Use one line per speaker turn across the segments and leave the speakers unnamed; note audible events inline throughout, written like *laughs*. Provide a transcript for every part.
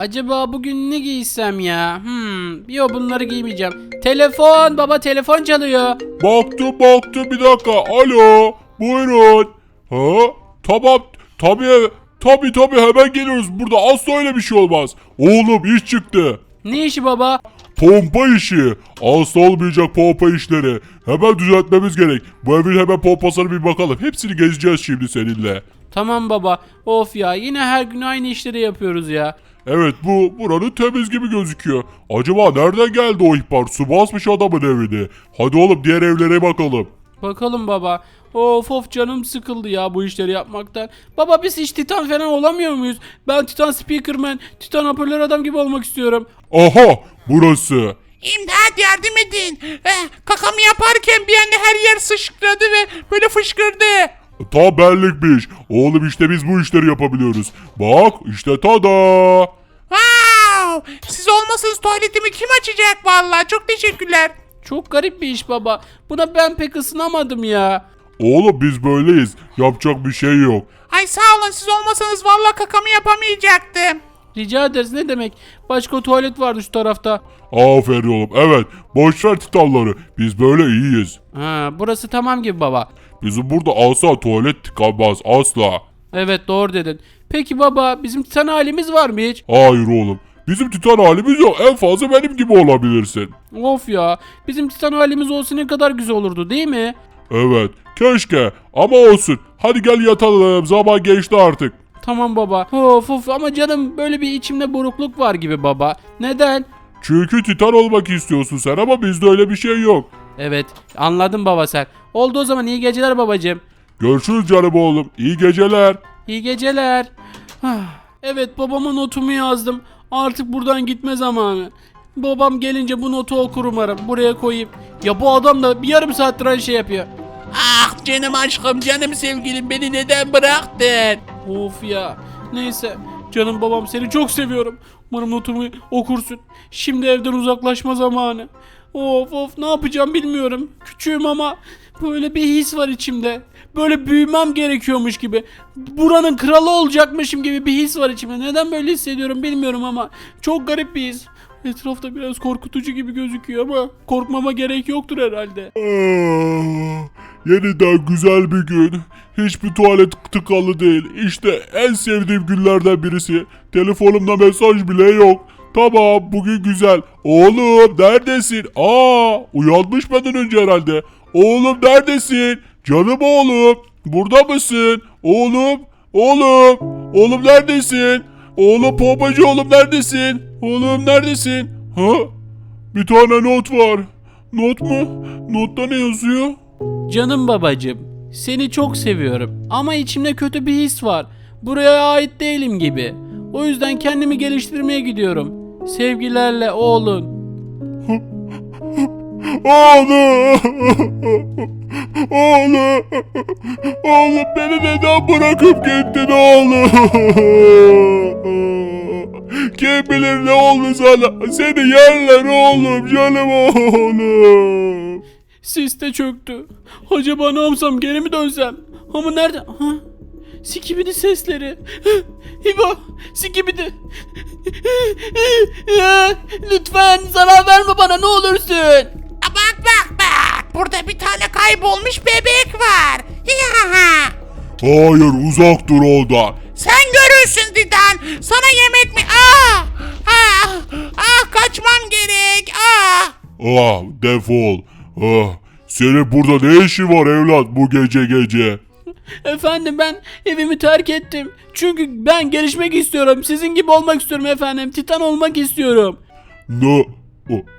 Acaba bugün ne giysem ya? Hmm, yo bunları giymeyeceğim. Telefon baba telefon çalıyor.
Baktım baktım bir dakika. Alo. Buyurun. Ha? Tamam. Tabii. Tabii tabii hemen geliyoruz. Burada asla öyle bir şey olmaz. Oğlum iş çıktı.
Ne işi baba?
Pompa işi. Asla olmayacak pompa işleri. Hemen düzeltmemiz gerek. Bu evin hemen pompasına bir bakalım. Hepsini gezeceğiz şimdi seninle.
Tamam baba. Of ya yine her gün aynı işleri yapıyoruz ya.
Evet bu buranın temiz gibi gözüküyor. Acaba nereden geldi o ihbar? Su basmış adamın evini. Hadi oğlum diğer evlere bakalım.
Bakalım baba. Of of canım sıkıldı ya bu işleri yapmaktan. Baba biz hiç titan falan olamıyor muyuz? Ben titan speakerman, titan hoparlör adam gibi olmak istiyorum.
Aha burası.
İmdat yardım edin. Eh, kakamı yaparken bir anda her yer sıçradı ve böyle fışkırdı.
Ta benlikmiş. Oğlum işte biz bu işleri yapabiliyoruz. Bak işte tada.
Wow! Siz olmasanız tuvaletimi kim açacak vallahi? Çok teşekkürler.
Çok garip bir iş baba. Buna ben pek ısınamadım ya.
Oğlum biz böyleyiz. Yapacak bir şey yok.
Ay sağ olun siz olmasanız vallahi kakamı yapamayacaktım.
Rica ederiz ne demek? Başka tuvalet vardı şu tarafta.
Aferin oğlum. Evet. Boş ver titanları. Biz böyle iyiyiz.
Ha, burası tamam gibi baba.
Bizim burada asla tuvalet tıkanmaz. Asla.
Evet doğru dedin. Peki baba bizim titan halimiz var mı hiç?
Hayır oğlum. Bizim titan halimiz yok. En fazla benim gibi olabilirsin.
Of ya. Bizim titan halimiz olsa ne kadar güzel olurdu değil mi?
Evet. Keşke. Ama olsun. Hadi gel yatalım. Zaman geçti artık.
Tamam baba. Of of ama canım böyle bir içimde burukluk var gibi baba. Neden?
Çünkü titan olmak istiyorsun sen ama bizde öyle bir şey yok.
Evet anladım baba sen. Oldu o zaman iyi geceler babacığım.
Görüşürüz canım oğlum. İyi geceler.
İyi geceler. Ah, Evet babama notumu yazdım. Artık buradan gitme zamanı. Babam gelince bu notu okur umarım. Buraya koyayım. Ya bu adam da bir yarım saattir aynı şey yapıyor.
Ah canım aşkım canım sevgilim beni neden bıraktın?
Of ya. Neyse. Canım babam seni çok seviyorum. Umarım notumu okursun. Şimdi evden uzaklaşma zamanı. Of of ne yapacağım bilmiyorum. Küçüğüm ama böyle bir his var içimde. Böyle büyümem gerekiyormuş gibi. Buranın kralı olacakmışım gibi bir his var içimde. Neden böyle hissediyorum bilmiyorum ama çok garip bir his. Etrafta biraz korkutucu gibi gözüküyor ama korkmama gerek yoktur herhalde.
Yeniden güzel bir gün. Hiçbir tuvalet tıkalı değil. İşte en sevdiğim günlerden birisi. Telefonumda mesaj bile yok. Tamam bugün güzel. Oğlum neredesin? Aa uyanmış benden önce herhalde. Oğlum neredesin? Canım oğlum. Burada mısın? Oğlum. Oğlum. Oğlum neredesin? Oğlum pompacı oğlum neredesin? Oğlum neredesin? Ha? Bir tane not var. Not mu? Notta ne yazıyor?
Canım babacım, seni çok seviyorum ama içimde kötü bir his var. Buraya ait değilim gibi. O yüzden kendimi geliştirmeye gidiyorum. Sevgilerle oğlun.
Oğlum! Oğlum! Oğlum beni neden bırakıp gittin oğlum? Kim bilir ne oldu sana? Seni yerler oğlum canım oğlum.
Sis de çöktü. Acaba ne yapsam geri mi dönsem? Ama nerede? Ha? Sikibidi sesleri. İbo, Sikibidi. Lütfen zarar verme bana ne olursun.
Aa, bak bak bak burada bir tane kaybolmuş bebek var. *laughs*
Hayır uzak dur ondan.
Sen görürsün Didan. Sana yemek mi? Ah! Ah! Ah kaçmam gerek. Ah!
Ah defol. Ah, senin burada ne işin var evlat bu gece gece?
Efendim ben evimi terk ettim. Çünkü ben gelişmek istiyorum. Sizin gibi olmak istiyorum efendim. Titan olmak istiyorum.
Ne?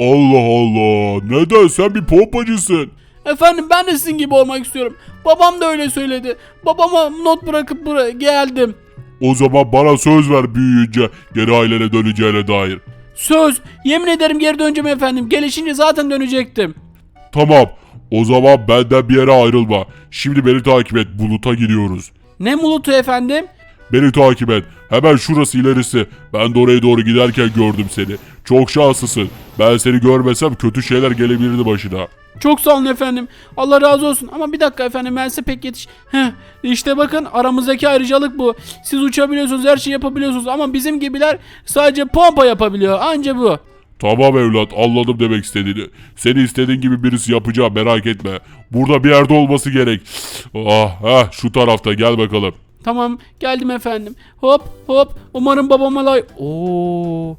Allah Allah. Neden? Sen bir pompacısın.
Efendim ben de sizin gibi olmak istiyorum. Babam da öyle söyledi. Babama not bırakıp buraya geldim.
O zaman bana söz ver büyüyünce geri ailene döneceğine dair.
Söz, yemin ederim geri döneceğim efendim. Gelişince zaten dönecektim.
Tamam. O zaman benden bir yere ayrılma. Şimdi beni takip et. Buluta gidiyoruz.
Ne mulutu efendim?
Beni takip et. Hemen şurası ilerisi. Ben de oraya doğru giderken gördüm seni. Çok şanslısın. Ben seni görmesem kötü şeyler gelebilirdi başına.
Çok sağ olun efendim. Allah razı olsun. Ama bir dakika efendim ben size pek yetiş... Heh, işte bakın aramızdaki ayrıcalık bu. Siz uçabiliyorsunuz her şeyi yapabiliyorsunuz ama bizim gibiler sadece pompa yapabiliyor. Anca bu.
Tamam evlat anladım demek istediğini. Seni istediğin gibi birisi yapacağım merak etme. Burada bir yerde olması gerek. Ah, ah şu tarafta gel bakalım.
Tamam geldim efendim. Hop hop. Umarım babama lay... Oo.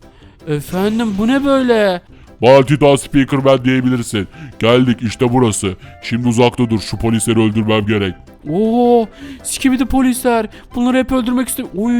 Efendim bu ne böyle?
Multitask Speakerman diyebilirsin. Geldik işte burası. Şimdi uzakta dur şu polisleri öldürmem gerek.
Oo, sikibidi polisler. Bunları hep öldürmek istiyorum. Uy,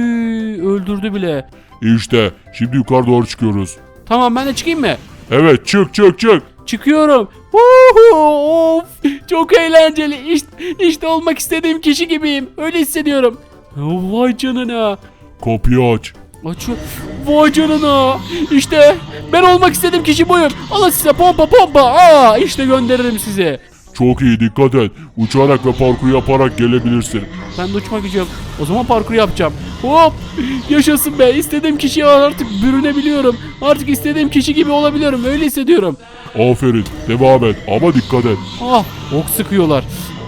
öldürdü bile.
İşte şimdi yukarı doğru çıkıyoruz.
Tamam ben de çıkayım mı?
Evet çık çık çık.
Çıkıyorum. Of, çok eğlenceli. İşte, işte olmak istediğim kişi gibiyim. Öyle hissediyorum. Vay canına.
Kapıyı aç.
Açıyor. Vay canına. İşte ben olmak istediğim kişi buyum. Alın size pompa pompa. Aa, işte gönderirim sizi.
Çok iyi dikkat et. Uçarak ve parkur yaparak gelebilirsin.
Ben de uçmak istiyorum. O zaman parkur yapacağım. Hop! *laughs* Yaşasın be. İstediğim kişiye artık bürünebiliyorum. Artık istediğim kişi gibi olabiliyorum. Öyle hissediyorum.
Aferin devam et ama dikkat et.
Ah! Ok sıkıyorlar.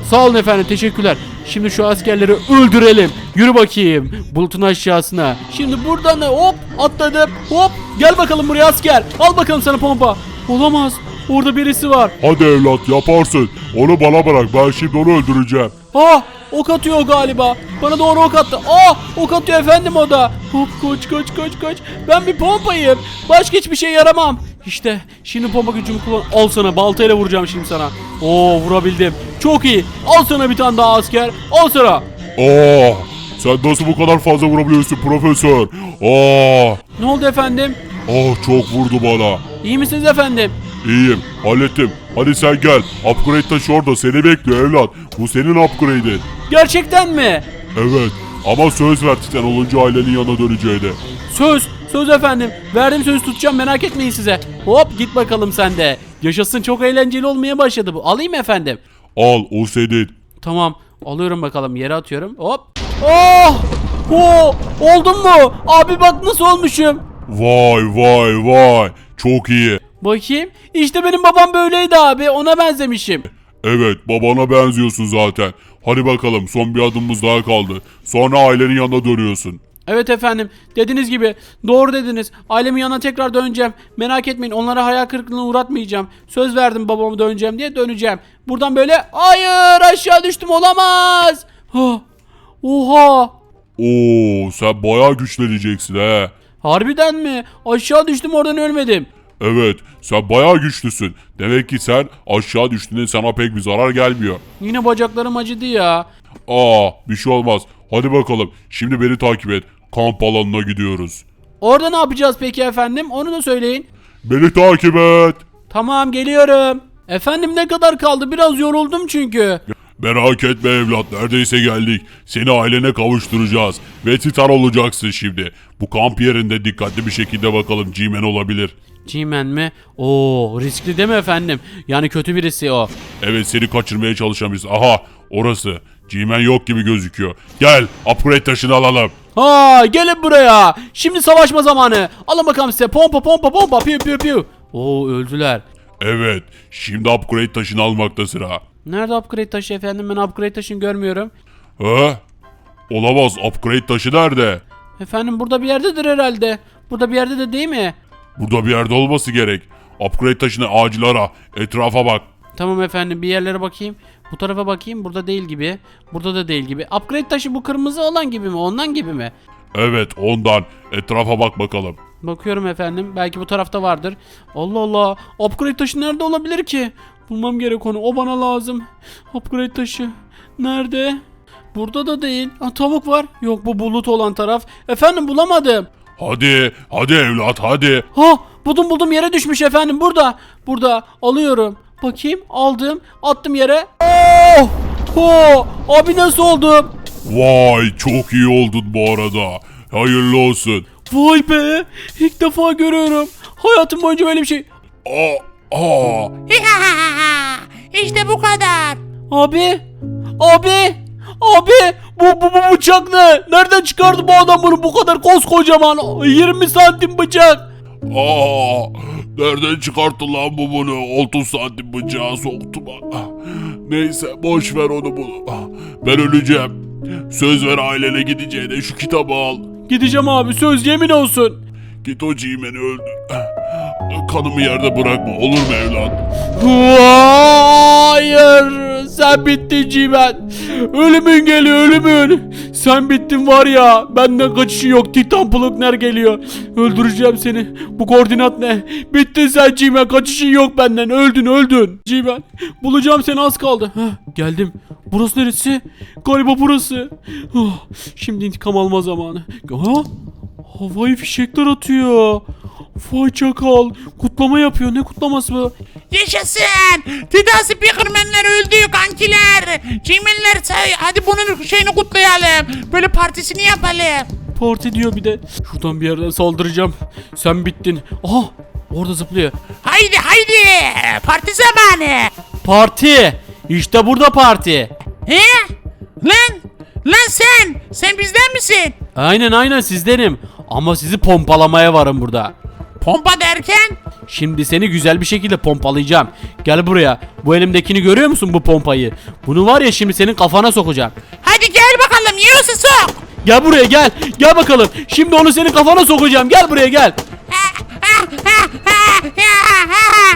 Sağ olun efendim. Teşekkürler. Şimdi şu askerleri öldürelim. Yürü bakayım. Bulutun aşağısına. Şimdi buradan da hop atladım. Hop! Gel bakalım buraya asker. Al bakalım sana pompa. Olamaz. Orada birisi var.
Hadi evlat yaparsın. Onu bana bırak ben şimdi onu öldüreceğim.
Ah ok atıyor galiba. Bana doğru ok attı. Ah ok atıyor efendim o da. Hop koç koç koç koç. Ben bir pompayım. Başka hiçbir şey yaramam. İşte şimdi pompa gücümü kullan. Al sana baltayla vuracağım şimdi sana. Oo vurabildim. Çok iyi. Al sana bir tane daha asker. Al sana.
Aa, sen nasıl bu kadar fazla vurabiliyorsun profesör? Aa,
Ne oldu efendim?
ah çok vurdu bana.
İyi misiniz efendim?
İyiyim, hallettim. Hadi sen gel. Upgrade taşı orada seni bekliyor evlat. Bu senin upgrade'in.
Gerçekten mi?
Evet. Ama söz ver Titan olunca ailenin yanına döneceğine.
Söz. Söz efendim. Verdiğim sözü tutacağım merak etmeyin size. Hop git bakalım sen de. Yaşasın çok eğlenceli olmaya başladı bu. Alayım efendim?
Al o senin.
Tamam. Alıyorum bakalım yere atıyorum. Hop. Oh! Oh! Oldum mu? Abi bak nasıl olmuşum.
Vay vay vay. Çok iyi.
Bakayım. İşte benim babam böyleydi abi. Ona benzemişim.
Evet babana benziyorsun zaten. Hadi bakalım son bir adımımız daha kaldı. Sonra ailenin yanına dönüyorsun.
Evet efendim. Dediğiniz gibi. Doğru dediniz. Ailemin yanına tekrar döneceğim. Merak etmeyin. Onlara hayal kırıklığına uğratmayacağım. Söz verdim babamı döneceğim diye döneceğim. Buradan böyle hayır aşağı düştüm olamaz. Ha. Oha.
Oo sen bayağı güçleneceksin he.
Harbiden mi? Aşağı düştüm oradan ölmedim.
Evet sen bayağı güçlüsün. Demek ki sen aşağı düştüğünde sana pek bir zarar gelmiyor.
Yine bacaklarım acıdı ya.
Aa bir şey olmaz. Hadi bakalım şimdi beni takip et. Kamp alanına gidiyoruz.
Orada ne yapacağız peki efendim? Onu da söyleyin.
Beni takip et.
Tamam geliyorum. Efendim ne kadar kaldı? Biraz yoruldum çünkü.
Merak etme evlat neredeyse geldik. Seni ailene kavuşturacağız. Ve titan olacaksın şimdi. Bu kamp yerinde dikkatli bir şekilde bakalım G-Man olabilir.
G-Man mi? Oo riskli değil mi efendim? Yani kötü birisi o.
Evet seni kaçırmaya çalışan birisi. Aha orası. G-Man yok gibi gözüküyor. Gel upgrade taşını alalım.
Ha gelin buraya. Şimdi savaşma zamanı. Alın bakalım size. Pompa pompa pompa. Piu piu piu. Oo öldüler.
Evet şimdi upgrade taşını almakta sıra.
Nerede upgrade taşı efendim? Ben upgrade taşını görmüyorum.
He? Olamaz upgrade taşı nerede?
Efendim burada bir yerdedir herhalde. Burada bir yerde de değil mi?
Burada bir yerde olması gerek. Upgrade taşını acil ara. Etrafa bak.
Tamam efendim bir yerlere bakayım. Bu tarafa bakayım. Burada değil gibi. Burada da değil gibi. Upgrade taşı bu kırmızı olan gibi mi? Ondan gibi mi?
Evet ondan. Etrafa bak bakalım.
Bakıyorum efendim. Belki bu tarafta vardır. Allah Allah. Upgrade taşı nerede olabilir ki? Bulmam gerek onu. O bana lazım. Upgrade taşı. Nerede? Burada da değil. Ha, tavuk var. Yok bu bulut olan taraf. Efendim bulamadım.
Hadi, hadi evlat hadi.
Ha buldum buldum yere düşmüş efendim. Burada. Burada. Alıyorum. Bakayım. Aldım. Attım yere. Oh! Oh! Abi nasıl oldum?
Vay çok iyi oldun bu arada. Hayırlı olsun.
Vay be. İlk defa görüyorum. Hayatım boyunca böyle bir şey.
Aa, aa. *laughs*
işte bu kadar.
Abi! Abi! Abi! Bu, bu, bu bıçak ne? Nereden çıkardı bu adam bunu bu kadar koskocaman? 20 santim bıçak.
Aa, nereden çıkarttın lan bu bunu? 30 santim bıçağı soktu bana. Neyse boş ver onu bunu. Ben öleceğim. Söz ver ailene gideceğine şu kitabı al.
Gideceğim abi söz yemin olsun.
Git o Cimen'i öldür. Kanımı yerde bırakma olur mu evlat?
Hayır sen bittin Cimen. Ölümün geliyor ölümün. Sen bittin var ya benden kaçışı yok Titan Plugner geliyor. Öldüreceğim seni. Bu koordinat ne? Bittin sen Cimen kaçışın yok benden öldün öldün. Cimen bulacağım seni az kaldı. Heh, geldim. Burası neresi? Galiba burası. Oh, şimdi intikam alma zamanı. Ha? Havai fişekler atıyor. Vay çakal. Kutlama yapıyor. Ne kutlaması bu?
Yaşasın. Titan Speakerman'ler öldü kankiler. Cimenler say. Hadi bunun şeyini kutlayalım. Böyle partisini yapalım.
Parti diyor bir de. Şuradan bir yerden saldıracağım. Sen bittin. Aha orada zıplıyor.
Haydi haydi. Parti zamanı.
Parti. İşte burada parti.
He? Lan. Lan sen. Sen bizden misin?
Aynen aynen sizdenim. Ama sizi pompalamaya varım burada.
Pompa derken?
Şimdi seni güzel bir şekilde pompalayacağım. Gel buraya. Bu elimdekini görüyor musun bu pompayı? Bunu var ya şimdi senin kafana sokacağım.
Hadi gel bakalım. Yiyorsa sok.
Gel buraya gel. Gel bakalım. Şimdi onu senin kafana sokacağım. Gel buraya gel. *laughs*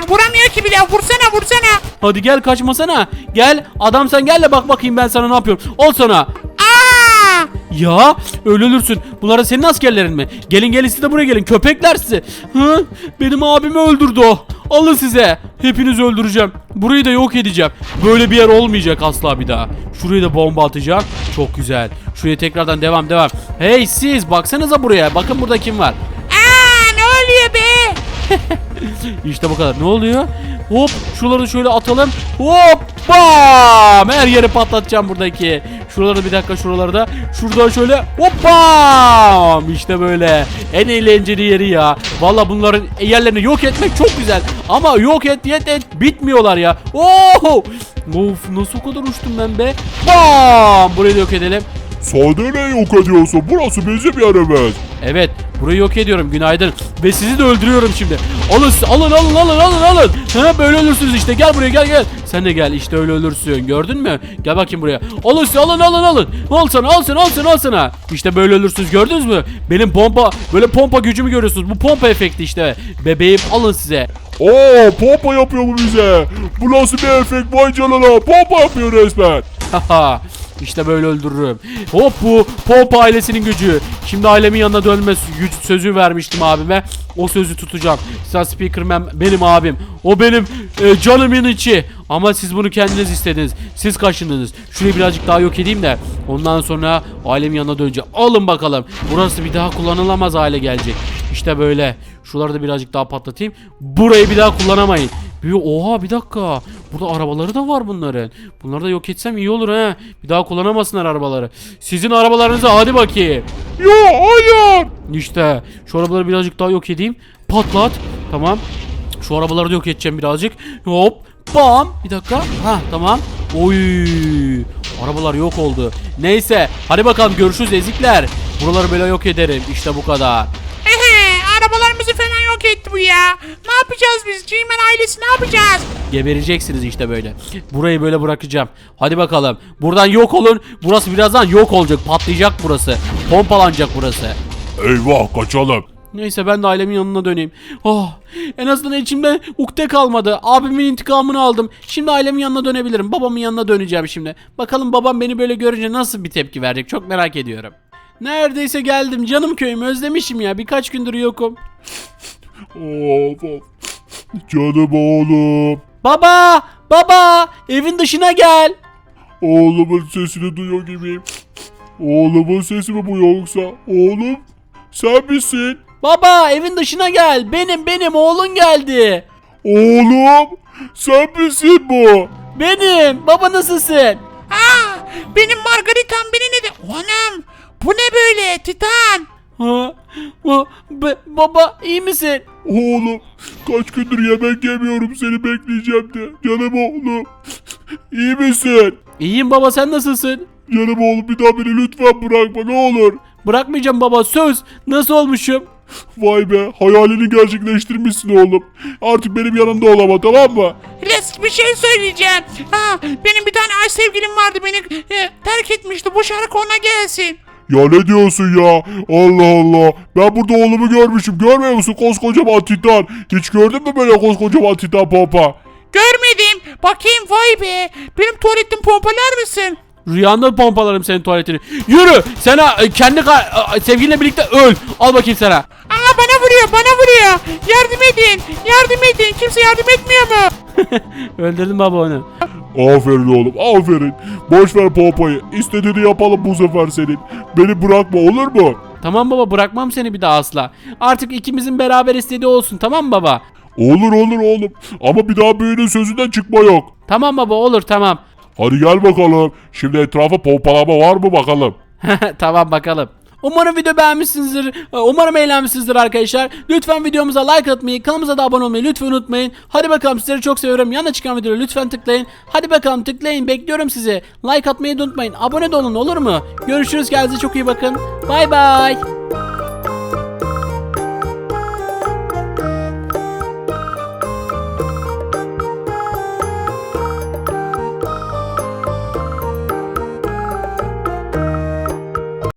Vuramıyor ki bile. Vursana vursana.
Hadi gel kaçmasana. Gel. Adam sen gel de bak bakayım ben sana ne yapıyorum. Ol sana. Ya öyle ölürsün. Bunlar da senin askerlerin mi? Gelin gelin siz de buraya gelin. Köpekler sizi. Hı? Benim abimi öldürdü o. Alın size. Hepinizi öldüreceğim. Burayı da yok edeceğim. Böyle bir yer olmayacak asla bir daha. Şuraya da bomba atacağım. Çok güzel. Şuraya tekrardan devam devam. Hey siz baksanıza buraya. Bakın burada kim var.
Aa, ne oluyor be? *laughs*
İşte bu kadar. Ne oluyor? Hop şuraları şöyle atalım. Hop bam! Her yeri patlatacağım buradaki. Şuraları bir dakika şuraları da. Şuradan şöyle hop bam! İşte böyle. En eğlenceli yeri ya. Valla bunların yerlerini yok etmek çok güzel. Ama yok et et et bitmiyorlar ya. Oh! Of nasıl o kadar uçtum ben be. Bam! Burayı da yok edelim.
Sade ne yok ediyorsun? Burası bizim yerimiz.
Evet, burayı yok ediyorum. Günaydın. Ve sizi de öldürüyorum şimdi. Alın, alın, alın, alın, alın, alın. Ha böyle ölürsünüz işte. Gel buraya, gel, gel. Sen de gel. İşte öyle ölürsün. Gördün mü? Gel bakayım buraya. Alın, alın, alın, alın. Al sana, al sana, al sana, al sana. İşte böyle ölürsünüz. Gördünüz mü? Benim pompa, böyle pompa gücümü görüyorsunuz. Bu pompa efekti işte. Bebeğim alın size.
Oo pompa yapıyor bu bize. Bu nasıl bir efekt vay canına. Pompa yapıyor resmen.
Haha. İşte böyle öldürürüm. Hop bu Pompa ailesinin gücü. Şimdi ailemin yanına dönme güç sözü vermiştim abime. O sözü tutacağım. Sen Speakerman benim abim. O benim e, canımın içi. Ama siz bunu kendiniz istediniz. Siz kaşındınız. Şurayı birazcık daha yok edeyim de. Ondan sonra ailemin yanına döneceğim. Alın bakalım. Burası bir daha kullanılamaz hale gelecek. İşte böyle. Şuraları da birazcık daha patlatayım. Burayı bir daha kullanamayın. Bir, oha bir dakika. Burada arabaları da var bunların. Bunları da yok etsem iyi olur ha. Bir daha kullanamasınlar arabaları. Sizin arabalarınıza hadi bakayım.
Yo hayır.
İşte şu arabaları birazcık daha yok edeyim. Patlat. Tamam. Şu arabaları da yok edeceğim birazcık. Hop. Bam. Bir dakika. Ha tamam. Oy. Arabalar yok oldu. Neyse. Hadi bakalım görüşürüz ezikler. Buraları böyle yok ederim. İşte bu kadar.
Arabalarımızı falan yok etti bu ya. Ne yapacağız biz? G-Man ailesi ne yapacağız?
Gebereceksiniz işte böyle. Burayı böyle bırakacağım. Hadi bakalım. Buradan yok olun. Burası birazdan yok olacak. Patlayacak burası. Pompalanacak burası.
Eyvah kaçalım.
Neyse ben de ailemin yanına döneyim. Oh, en azından içimde ukde kalmadı. Abimin intikamını aldım. Şimdi ailemin yanına dönebilirim. Babamın yanına döneceğim şimdi. Bakalım babam beni böyle görünce nasıl bir tepki verecek çok merak ediyorum. Neredeyse geldim canım köyüm özlemişim ya birkaç gündür yokum.
Of of. Canım oğlum.
Baba baba evin dışına gel.
Oğlumun sesini duyuyor gibiyim. Oğlumun sesi mi bu yoksa? Oğlum sen misin?
Baba evin dışına gel benim benim oğlun geldi.
Oğlum sen misin bu?
Benim baba nasılsın?
Aa, benim Margaritam beni ne de... Anam, bu ne böyle Titan?
Ha, ba- be- baba iyi misin?
Oğlum kaç gündür yemek yemiyorum seni bekleyeceğim de. Canım oğlum. İyi misin?
İyiyim baba sen nasılsın?
Canım oğlum bir daha beni lütfen bırakma ne olur.
Bırakmayacağım baba söz. Nasıl olmuşum?
Vay be hayalini gerçekleştirmişsin oğlum. Artık benim yanımda olama tamam mı?
Les bir şey söyleyeceğim. Ha, benim bir tane ay sevgilim vardı beni e, terk etmişti. Bu şarkı ona gelsin.
Ya ne diyorsun ya? Allah Allah. Ben burada oğlumu görmüşüm. Görmüyor musun koskocaman titan? Hiç gördün mü böyle koskocaman titan pompa?
Görmedim. Bakayım vay be. Benim tuvaletim pompalar mısın?
Rüyanda pompalarım senin tuvaletini. Yürü! Sen ha, e, kendi ka- e, sevgilinle birlikte öl. Al bakayım sana.
Aa bana vuruyor bana vuruyor. Yardım edin. Yardım edin. Kimse yardım etmiyor mu? *laughs*
Öldürdüm baba onu.
Aferin oğlum aferin. Boş ver pompayı. İstediğini yapalım bu sefer senin. Beni bırakma olur mu?
Tamam baba bırakmam seni bir daha asla. Artık ikimizin beraber istediği olsun tamam mı baba?
Olur olur oğlum. Ama bir daha büyüğünün sözünden çıkma yok.
Tamam baba olur tamam.
Hadi gel bakalım. Şimdi etrafa pompalama var mı bakalım. *laughs*
tamam bakalım. Umarım video beğenmişsinizdir. Ee, Umarım eğlenmişsinizdir arkadaşlar. Lütfen videomuza like atmayı, kanalımıza da abone olmayı lütfen unutmayın. Hadi bakalım sizleri çok seviyorum. Yanına çıkan videoları lütfen tıklayın. Hadi bakalım tıklayın. Bekliyorum sizi. Like atmayı unutmayın. Abone de olun olur mu? Görüşürüz. Kendinize çok iyi bakın. Bay bay.